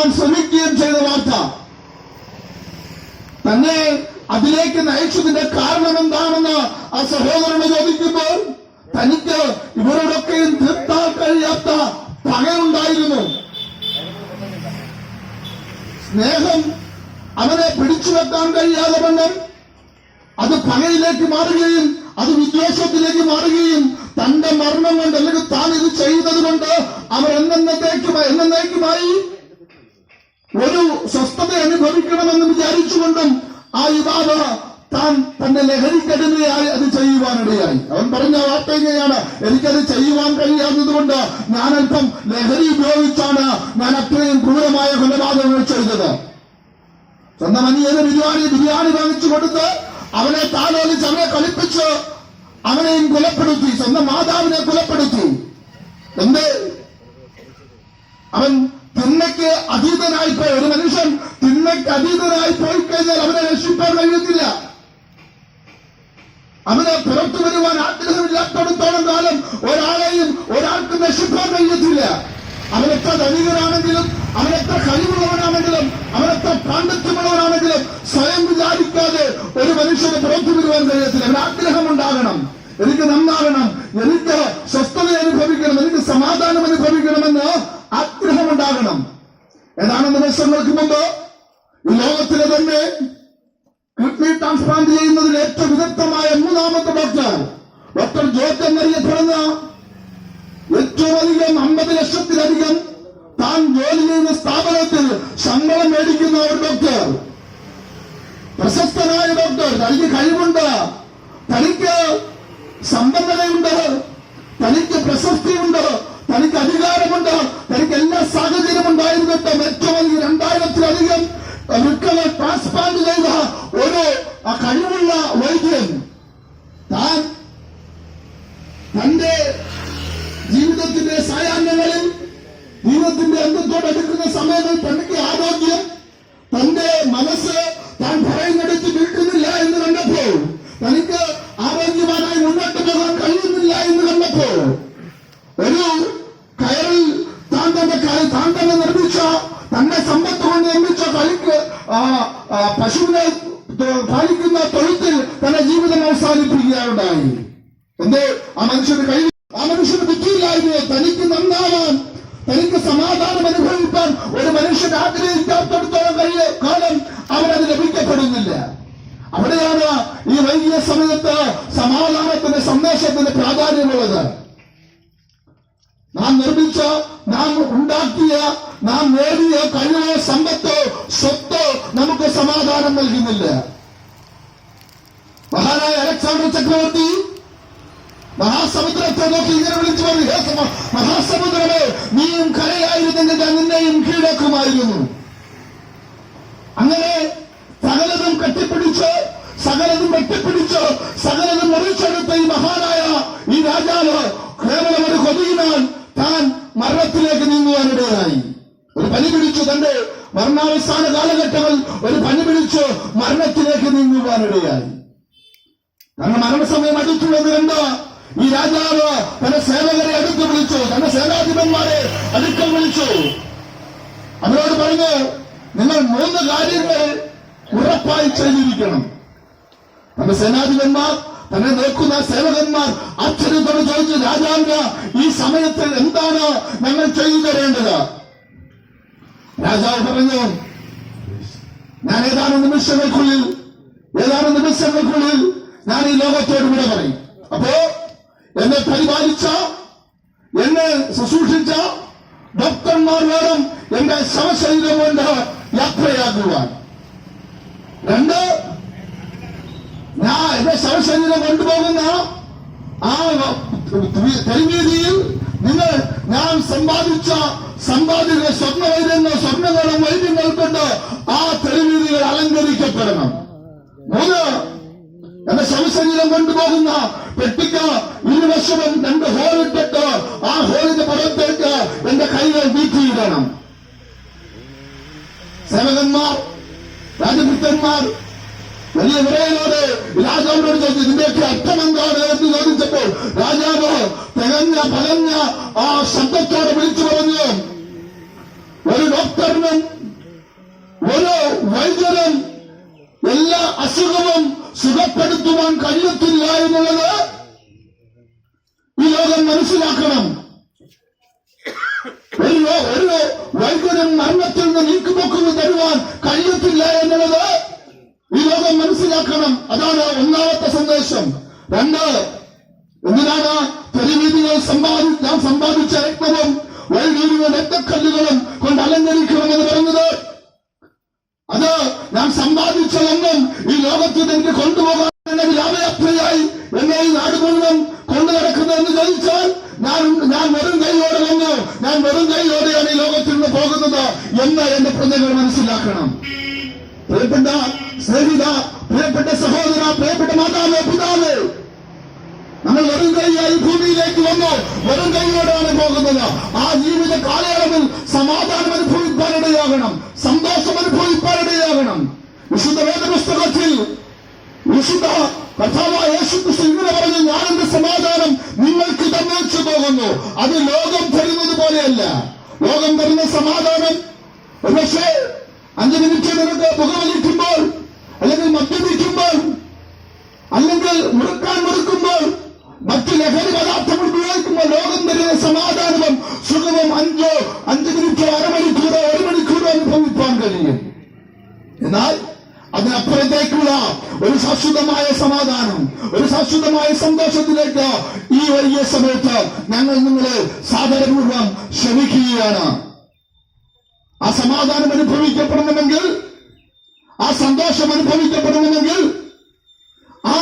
കൊണ്ടുപോകാൻ ശ്രമിക്കുകയും ചെയ്ത വാർത്ത. തന്നെ അതിലേക്ക് നയിച്ചതിന്റെ കാരണം എന്താണെന്ന് ആ സഹോദരന് ചോദിക്കുമ്പോൾ തനിക്ക് ഇവരോടൊക്കെയും തീർത്താൻ കഴിയാത്ത പകയുണ്ടായിരുന്നു സ്നേഹം അവനെ പിടിച്ചു വെക്കാൻ കഴിയാതെ വണ്ണം അത് പകയിലേക്ക് മാറുകയും അത് വിദ്വേഷത്തിലേക്ക് മാറുകയും തന്റെ മരണം കൊണ്ട് അല്ലെങ്കിൽ താൻ ഇത് ചെയ്യുന്നത് കൊണ്ട് അവർ എന്നേക്കുമായി എന്നേക്കുമായി ഒരു സ്വസ്ഥത അനുഭവിക്കണമെന്ന് വിചാരിച്ചുകൊണ്ടും ആ യുവാവ് താൻ തന്റെ ലഹരിക്കെതിരെയായി അത് ചെയ്യുവാനിടയായി. അവൻ പറഞ്ഞ വാർത്ത എങ്ങനെയാണ് എനിക്കത് ചെയ്യുവാൻ കഴിയാത്തത് കൊണ്ട് അല്പം ലഹരി ഉപയോഗിച്ചാണ് ഞാൻ അത്രയും ക്രൂരമായ കൊലപാതകങ്ങൾ ചെയ്തത്. സ്വന്തം അനിയന് ബിരിയാണി ബിരിയാണി വാങ്ങിച്ചു കൊടുത്ത് അവനെ താലോലിച്ച് അവനെ കളിപ്പിച്ച് അവനെയും കൊലപ്പെടുത്തി സ്വന്തം മാതാവിനെ കൊലപ്പെടുത്തി. എന്ത്? അവൻ തിന്മയ്ക്ക് അതീതനായി ഒരു മനുഷ്യൻ തിന്മയ്ക്ക് അതീതനായി പോയി കഴിഞ്ഞാൽ അവനെ രക്ഷിക്കാൻ കഴിയത്തില്ല. അവനെ പുറത്തു വരുവാൻ ആഗ്രഹമില്ലാത്തടത്തോളം കാലം ഒരാളെയും ഒരാൾക്ക് രക്ഷിക്കാൻ കഴിയത്തില്ല. അവനെത്ര ധനികനാണെങ്കിലും അവനെത്ര കഴിവുള്ളവനാണെങ്കിലും അവനെത്ര പാണ്ഡിത്യമുള്ളവനാണെങ്കിലും സ്വയം വിചാരിക്കാതെ ഒരു മനുഷ്യന് പുറത്തു വരുവാൻ കഴിയത്തില്ല. അവന് ആഗ്രഹം ഉണ്ടാകണം എനിക്ക് നന്നാകണം. എനിക്ക് സ്വസ്ഥത അനുഭവിക്കണം. എനിക്ക് സമാധാനം അനുഭവിക്കണമെന്ന് ആഗ്രഹമുണ്ടാകണം. ഏതാനും ദിവസങ്ങൾക്ക് മുമ്പ് ലോകത്തിലെ തന്നെ കിഡ്നി ട്രാൻസ്പ്ലാന്റ് ചെയ്യുന്നതിൽ ഏറ്റവും വിദഗ്ധമായ മൂന്നാമത്തെ ഡോക്ടർ ഡോക്ടർ ജോർജ് എന്നറിയപ്പെടുന്ന ഏറ്റവും അധികം അമ്പത് ലക്ഷത്തിലധികം താൻ ജോലി ചെയ്യുന്ന സ്ഥാപനത്തിൽ ശമ്പളം മേടിക്കുന്ന ഒരു ഡോക്ടർ. പ്രശസ്തനായ ഡോക്ടർ. തനിക്ക് കഴിവുണ്ട്. തനിക്ക് സമ്പന്നതയുണ്ട് തനിക്ക് പ്രശസ്തിയുണ്ട്. തനിക്ക് അധികാരമുണ്ട്. തനിക്ക് എല്ലാ സാഹചര്യം ഉണ്ടായിരുന്നിട്ടും ഏറ്റവും അധികം രണ്ടായിരത്തിലധികം വൃക്കകൾ ട്രാൻസ്പ്ലാന്റ് ചെയ്ത ഒരു ആ കഴിവുള്ള വൈദ്യൻ താൻ തന്റെ ജീവിതത്തിന്റെ സായാഹ്നങ്ങളിൽ ജീവിതത്തിന്റെ അന്തത്തോടടുക്കുന്ന സമയങ്ങളിൽ തനിക്ക് ആരോഗ്യം തന്റെ മനസ്സ് താൻ പറയുന്നിടത്ത് നിൽക്കുന്നില്ല എന്ന് കണ്ടപ്പോൾ തനിക്ക് ആരോഗ്യവാനായി മുന്നോട്ട് പോകാൻ കഴിയുന്നില്ല എന്ന് കണ്ടപ്പോൾ ഒരു കയറിൽ താൻ തന്റെ ക- താൻ തന്നെ നിർമ്മിച്ച തന്റെ സമ്പത്ത് കൊണ്ട് നിർമ്മിച്ച കളിക്ക് ആ, ആ, പശുവിനെ തൊ- പാലിക്കുന്ന തൊഴുത്തിൽ തന്റെ ജീവിതം അവസാനിപ്പിക്കുകയുണ്ടായി എന്തേ ആ മനുഷ്യന് കഴിവ് ആ മനുഷ്യന് ബുദ്ധിയില്ലായിരുന്നു തനിക്ക് നന്നാവാൻ സമാധാനം അനുഭവിക്കാൻ ഒരു മനുഷ്യൻ ആഗ്രഹിക്കാത്തടത്തോളം കഴിയ കാലം അവനത് ലഭിക്കപ്പെടുന്നില്ല. അവിടെയാണ് ഈ വൈകിയ സമയത്ത് സമാധാനത്തിന്റെ സന്ദേശത്തിന്റെ പ്രാധാന്യമുള്ളത്. നാം നിർമ്മിച്ച നാം ഉണ്ടാക്കിയ നാം നേടിയ കഴിവോ സമ്പത്തോ സ്വത്തോ നമുക്ക് സമാധാനം നൽകുന്നില്ല. മഹാനായ അലക്സാണ്ടർ ചക്രവർത്തി മഹാസമുദ്രത്തെ നോക്കി ഇങ്ങനെ വിളിച്ചു പറഞ്ഞു "ഹേ മഹാസമുദ്രമേ നീയും കരയായിരുന്നെങ്കിൽ ഞാൻ നിന്നെയും അങ്ങനെ സകലതും കെട്ടിപ്പിടിച്ച് സകലതും വെട്ടിപ്പിടിച്ച് സകലതും മുറിച്ചെടുത്ത ഈ മഹാനായ ഈ രാജാവ് കേവലം ഒരു കൊതിയിനാൽ താൻ മരണത്തിലേക്ക് നീങ്ങുവാനിടയായി. ഒരു പനി പിടിച്ചു തന്റെ മരണാവസാന കാലഘട്ടങ്ങൾ ഒരു പനി പിടിച്ച് മരണത്തിലേക്ക് നീങ്ങുവാനിടയായി. കാരണം മരണസമയം അടുത്തുള്ളത് കണ്ട് ഈ രാജാവ് തന്റെ സേവകരെ അടുത്ത് വിളിച്ചു. തന്റെ സേനാധിപന്മാരെ അടുത്ത് വിളിച്ചു. അവരോട് പറഞ്ഞു നിങ്ങൾ മൂന്ന് കാര്യങ്ങൾ ഉറപ്പായി ചെയ്തിരിക്കണം. തന്റെ സേനാധിപന്മാർ തന്നെ നോക്കുന്ന സേവകന്മാർ അച്ഛനത്തോട് ചോദിച്ചു രാജാവിന് ഈ സമയത്ത് എന്താണ് ഞങ്ങൾ ചെയ്തു തരേണ്ടത്? രാജാവ് പറഞ്ഞു ഞാൻ ഏതാനും നിമിഷങ്ങൾക്കുള്ളിൽ ഏതാനും നിമിഷങ്ങൾക്കുള്ളിൽ ഞാൻ ഈ ലോകത്തോട് വിട പറയും? അപ്പോ എന്നെ പരിപാലിച്ച എന്നെ ശുശ്രൂഷിച്ച ഡോക്ടർമാർ വേണം എന്റെ ശവശരീരം കൊണ്ട് യാത്രയാക്കുവാൻ രണ്ട് ഞാൻ എന്റെ ശവശരീരം കൊണ്ടുപോകുന്ന ആ തെരുവീതിയിൽ നിങ്ങൾ ഞാൻ സമ്പാദിച്ച സമ്പാദിച്ച സ്വർണവൈദ്യങ്ങൾ സ്വർണങ്ങളും വൈദ്യങ്ങൾ കൊണ്ട് ആ തെരുവീതികൾ അലങ്കരിക്കപ്പെടണം. മൂന്ന് എന്റെ ശവശരീരം കൊണ്ടുപോകുന്ന എത്തിക്കോ ഒരു വശവും രണ്ട് ഹോളിട്ടിട്ടോ ആ ഹോളിന്റെ പുറത്തേക്ക് എന്റെ കൈകൾ നീക്കിയിടണം സേവകന്മാർ രാജഭൃത്തന്മാർ വലിയ വിറയനോട് രാജാവിനോട് ചോദിച്ചു ഇതിന്റെയൊക്കെ അർത്ഥമെന്താണ് എന്ന് ചോദിച്ചപ്പോൾ രാജാവ് തികഞ്ഞ പകഞ്ഞ ആ ശബ്ദത്തോട് വിളിച്ചു പറഞ്ഞു ഒരു ഡോക്ടറിനും ഒരു വൈദ്യനും എല്ലാ അസുഖവും സുഖപ്പെടുത്തുവാൻ കഴിയത്തില്ല എന്നുള്ളത് ഈ ലോകം മനസ്സിലാക്കണം. ഒരു ഒരു മരണത്തിൽ നിന്ന് നീക്കുപോക്കുന്നത് തരുവാൻ കഴിയത്തില്ല എന്നുള്ളത് ഈ ലോകം മനസ്സിലാക്കണം. അതാണ് ഒന്നാമത്തെ സന്ദേശം. രണ്ട് എന്തിനാണ് തെരുവീതികൾ സമ്പാദി ഞാൻ സമ്പാദിച്ച രക്തവും വൈദ്യുതികളും രക്തക്കല്ലുകളും കൊണ്ട് അലങ്കരിക്കണമെന്ന് പറഞ്ഞത്? അത് ഞാൻ സമ്പാദിച്ചതൊന്നും ഈ നിന്ന് കൊണ്ടുപോകാൻ എന്നെ വ്യാപയാത്രയായി എന്നെ ഈ നാട് മുഴുവൻ കൊണ്ടു നടക്കുന്നതെന്ന് ചോദിച്ചാൽ ഞാൻ ഞാൻ വെറും കൈയോടെ വന്നു ഞാൻ വെറും കൈയോടെയാണ് ഈ ലോകത്തിൽ നിന്ന് പോകുന്നത് എന്ന് എന്റെ പ്രജകൾ മനസ്സിലാക്കണം പ്രിയപ്പെട്ട സ്നേഹിത പ്രിയപ്പെട്ട സഹോദര പ്രിയപ്പെട്ട മാതാവ് പിതാവ് നമ്മൾ വെറും കൈയായി ഭൂമിയിലേക്ക് വന്നു വെറും കൈയോടാണ് പോകുന്നത് ആ ജീവിത കാലയളവിൽ സമാധാനം അനുഭവിക്കാനിടയാകണം സന്തോഷം അനുഭവിക്കാനിടയാകണം വിശുദ്ധ വേദപുസ്തകത്തിൽ വിശുദ്ധ കഥാവായ യേശുക്രിസ്തു ഇങ്ങനെ പറഞ്ഞു ഞാൻ എന്റെ സമാധാനം നിങ്ങൾക്ക് തന്നേച്ചു പോകുന്നു അത് ലോകം തരുന്നത് പോലെയല്ല. ലോകം തരുന്ന സമാധാനം പക്ഷേ അഞ്ചു മിനിറ്റ് നിനക്ക് പുകവലിക്കുമ്പോൾ സമാധാനം ഒരു ശാശ്വതമായ സന്തോഷത്തിലേക്ക് ഈ വലിയ സമയത്ത് ഞങ്ങൾ നിങ്ങളെ സാദരപൂർവം ക്ഷമിക്കുകയാണ് ആ സമാധാനം അനുഭവിക്കപ്പെടണമെങ്കിൽ ആ സന്തോഷം അനുഭവിക്കപ്പെടണമെങ്കിൽ ആ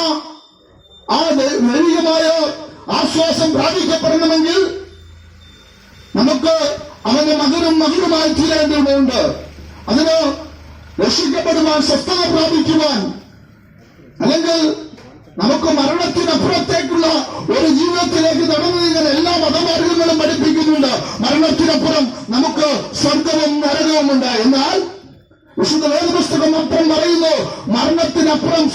ആ ആശ്വാസം പ്രാപിക്കപ്പെടണമെങ്കിൽ നമുക്ക് അവന്റെ മകനും മകനുമായി തീരേണ്ടതുണ്ട്. അതിന് രക്ഷിക്കപ്പെടുവാൻ സ്വസ്ഥത പ്രാപിക്കുവാൻ അല്ലെങ്കിൽ നമുക്ക് മരണത്തിനപ്പുറത്തേക്കുള്ള ഒരു ജീവിതത്തിലേക്ക് നടന്നു നീങ്ങാൻ എല്ലാ മതമാർഗങ്ങളും പഠിപ്പിക്കുന്നുണ്ട്. മരണത്തിനപ്പുറം നമുക്ക് സ്വർഗവും നരകവും ഉണ്ട്. എന്നാൽ വിശുദ്ധ വേദപുസ്തകം അപ്പുറം പറയുന്നു മരണത്തിനപ്പുറം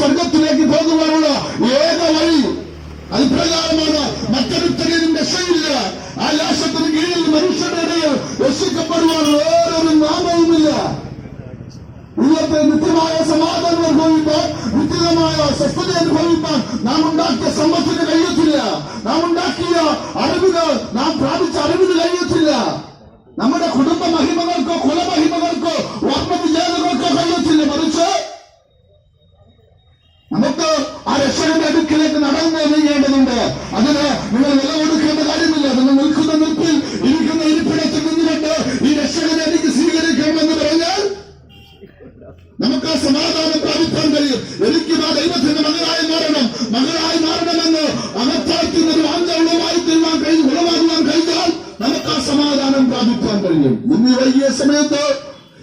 നമുക്ക് സമാധാനം പ്രാപിക്കാൻ കഴിയും. എനിക്ക് ആ ദൈവത്തിന്റെ മകളായി മാറണം. മകളായി മാറണമെന്ന് അകത്താക്കുന്ന ഒരു ആന്തരമായി തീരുവാൻ കഴിയും ഉളവാകുവാൻ കഴിഞ്ഞാൽ നമുക്ക് ആ സമാധാനം പ്രാപിക്കാൻ കഴിയും. ഇന്ന് വൈകിയ സമയത്ത്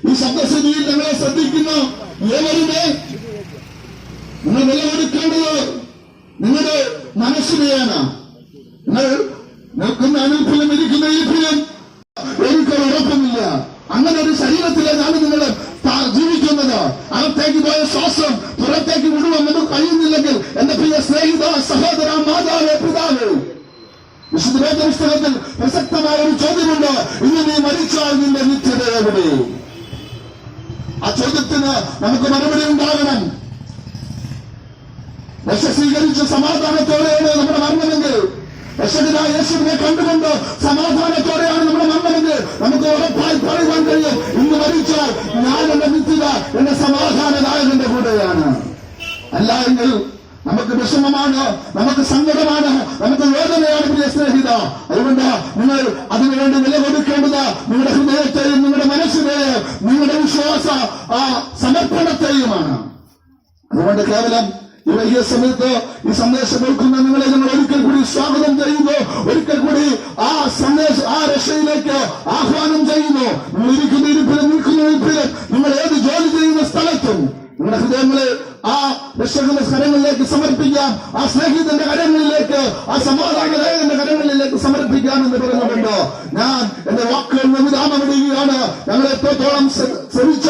ഈ ശബ്ദസ്ഥിതിയിൽ ഞങ്ങളെ ശ്രദ്ധിക്കുന്ന ഏവരുമേ നിങ്ങൾ നിലവെടുക്കേണ്ടത് നിങ്ങളുടെ മനസ്സിനെയാണ്. നിങ്ങൾ നിൽക്കുന്ന അനുഭവം ഇരിക്കുന്ന ഈ എനിക്കൊരു ചോദ്യത്തിന് നമുക്ക് മറുപടി ഉണ്ടാകണം. രക്ഷ സ്വീകരിച്ച് സമാധാനത്തോടെയാണ് നമ്മുടെ മരണമെങ്കിൽ. രക്ഷകനായ യേശുവിനെ കണ്ടുകൊണ്ട് സമാധാനത്തോടെയാണ് നമ്മുടെ മരണമെങ്കിൽ നമുക്ക് ഉറപ്പായി പറയുവാൻ കഴിയും. ഇന്ന് മരിച്ചാൽ ഞാൻ എന്റെ നിത്യത എന്റെ സമാധാനദായകന്റെ കൂടെയാണ്. അല്ല എങ്കിൽ നമുക്ക് വിഷമമാണ് നമുക്ക് സങ്കടമാണ് നമുക്ക് വേദനയാണ് പ്രിയ സ്നേഹിത. അതുകൊണ്ട് നിങ്ങൾ അതിനുവേണ്ടി നിലകൊടുക്കേണ്ടത് നിങ്ങളുടെ ഹൃദയത്തെയും നിങ്ങളുടെ മനസ്സിനെയും നിങ്ങളുടെ വിശ്വാസ ആ സമർപ്പണത്തെയുമാണ്. അതുകൊണ്ട് കേവലം ഈ സമയത്ത് ഈ സന്ദേശം കേൾക്കുന്ന നിങ്ങളെ ഞങ്ങൾ ഒരിക്കൽ കൂടി സ്വാഗതം ചെയ്യുന്നു. ഒരിക്കൽ കൂടി ആ സന്ദേശം ആ രക്ഷയിലേക്ക് ആഹ്വാനം ചെയ്യുന്നു. നിങ്ങൾ ഇരിക്കുന്ന ഇരിപ്പിലും നിൽക്കുന്ന ഇരിപ്പിലും നിങ്ങൾ ഏത് ജോലി ചെയ്യുന്ന സ്ഥലത്തും നിങ്ങളുടെ ഹൃദയങ്ങളെ ആ രക്ഷകന്റെ കരങ്ങളിലേക്ക് സമർപ്പിക്കാം ആ സ്നേഹിതന്റെ കരങ്ങളിലേക്ക് ആ സമാധാനദായകന്റെ കരങ്ങളിലേക്ക് സമർപ്പിക്കാം എന്ന് പറയുന്നുണ്ട് ഞാൻ എന്റെ വാക്കുകൾ വിരാമം ഇടുകയാണ് ഞങ്ങൾ എത്രത്തോളം ശ്രമിച്ച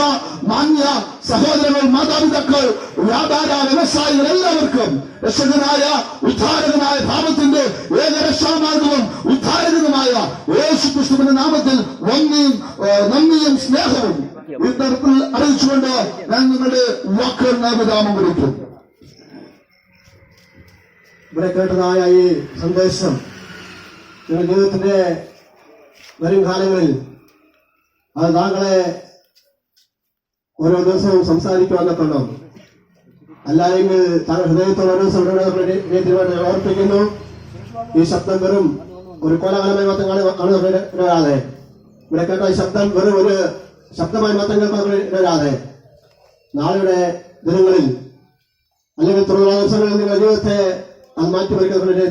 മാന്യ സഹോദരങ്ങൾ മാതാപിതാക്കൾ വ്യാപാര വ്യവസായികൾ എല്ലാവർക്കും രക്ഷകനായ ഉദ്ധാരകനായ ഭാവത്തിന്റെ ഏകരക്ഷാമാർഗവും ഉദ്ധാരകനുമായ യേശു ക്രിസ്തുവിന്റെ നാമത്തിൽ ഏഹ്, നന്ദിയും സ്നേഹവും ഈ തരത്തിൽ അറിയിച്ചുകൊണ്ട് ഞാൻ നിങ്ങളുടെ വാക്കുകൾ നാമതാമം വിളിക്കും. ഇവിടെ കേട്ടതായ ഈ സന്ദേശം നിങ്ങളുടെ ജീവിതത്തിന്റെ വരും കാലങ്ങളിൽ അത് താങ്കളെ ഓരോ ദിവസവും സംസാരിക്കുവാനൊക്കെ അല്ലായെങ്കിൽ താങ്കൾ ഹൃദയത്തോടെ ഓരോ ദിവസം ഓർപ്പിക്കുന്നു. ഈ ശബ്ദം വെറും ഒരു കോലാഹലമായി മാത്രം കാണുന്നവരാതെ ഇവിടെ കേട്ട ഈ ശബ്ദം വെറും ഒരു ശബ്ദമായി മാത്രം കേൾക്കുന്നവരാതെ നാളെയുടെ ദിനങ്ങളിൽ അല്ലെങ്കിൽ തുടർന്ന ദിവസങ്ങളിൽ നിങ്ങളുടെ ജീവിതത്തെ അത് മാറ്റിമറിക്കുന്നവരെ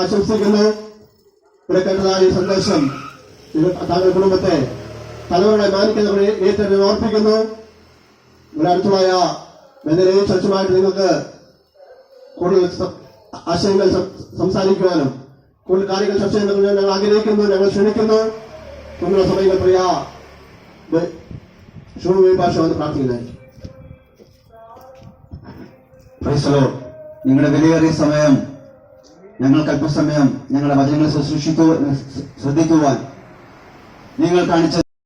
ആശംസിക്കുന്നു. ഈ സന്ദേശം താങ്കളുടെ കുടുംബത്തെ തലമുറകളെ മാനിക്കുന്നവരെ ഏറ്റവും ഓർപ്പിക്കുന്നു. ഇവിടെ അടുത്തുള്ള ബന്ധനയും നിങ്ങൾക്ക് കൂടുതൽ ആശയങ്ങൾ സംസാരിക്കുവാനും കൂടുതൽ കാര്യങ്ങൾ ചർച്ച ചെയ്യുന്നതിന് ഞങ്ങൾ ആഗ്രഹിക്കുന്നു ഞങ്ങൾ ക്ഷണിക്കുന്നു. നിങ്ങളുടെ സമയങ്ങൾ പ്രിയ ഷൂമി ഭാഷ വന്ന് പ്രാർത്ഥിക്കുന്നതായിരിക്കും. നിങ്ങളുടെ വിലയേറിയ സമയം ഞങ്ങൾക്ക് അല്പസമയം ഞങ്ങളുടെ വചനങ്ങളെ ശുശ്രൂഷിക്കുവാൻ ശ്രദ്ധിക്കുവാൻ നിങ്ങൾ കാണിച്ച